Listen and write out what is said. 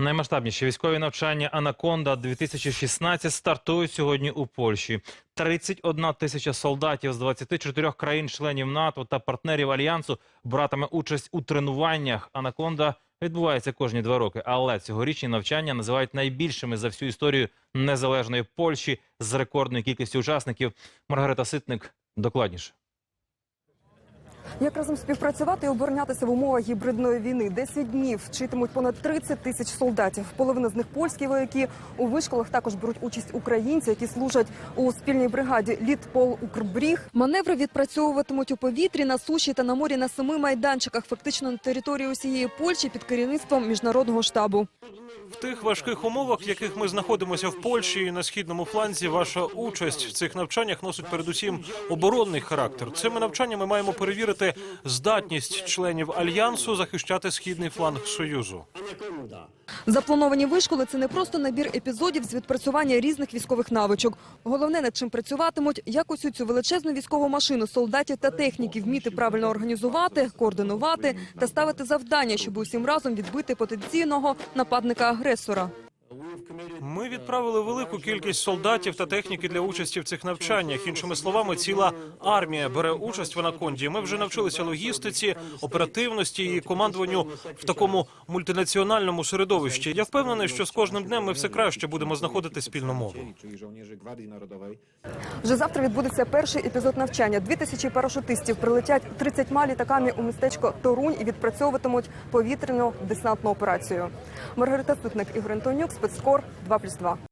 Наймасштабніші військові навчання Анаконда 2016 стартують сьогодні у Польщі. 31 тисяча солдатів з 24 країн-членів НАТО та партнерів альянсу братиме участь у тренуваннях. Анаконда відбувається кожні два роки. Але цьогорічні навчання називають найбільшими за всю історію незалежної Польщі з рекордною кількістю учасників. Маргарита Ситник докладніше. Як разом співпрацювати і оборонятися в умовах гібридної війни? 10 днів вчитимуть понад 30 тисяч солдатів. Половина з них польські вояки. У вишколах також беруть участь українці, які служать у спільній бригаді Літпол Укрбріг. Маневри відпрацьовуватимуть у повітрі, на суші та на морі на семи майданчиках, фактично на території усієї Польщі під керівництвом міжнародного штабу. В тих важких умовах, в яких ми знаходимося в Польщі і на східному фланзі, ваша участь в цих навчаннях носить передусім оборонний характер. Цими навчаннями маємо перевірити здатність членів альянсу захищати східний фланг союзу. Заплановані вишколи це не просто набір епізодів з відпрацювання різних військових навичок. Головне, над чим працюватимуть, як усю цю величезну військову машину солдатів та техніків вміти правильно організувати, координувати та ставити завдання, щоб усім разом відбити потенційного нападника-агресора. Ми відправили велику кількість солдатів та техніки для участі в цих навчаннях. Іншими словами, ціла армія бере участь в анаконді. Ми вже навчилися логістиці, оперативності і командуванню в такому мультинаціональному середовищі. Я впевнений, що з кожним днем ми все краще будемо знаходити спільну мову. Вже завтра відбудеться перший епізод навчання. Дві тисячі парашутистів прилетять 30 літаками у містечко Торунь і відпрацьовуватимуть повітряну десантну операцію. Маргарита Сутник, Ігор Антонюк, спецкор 2+,2.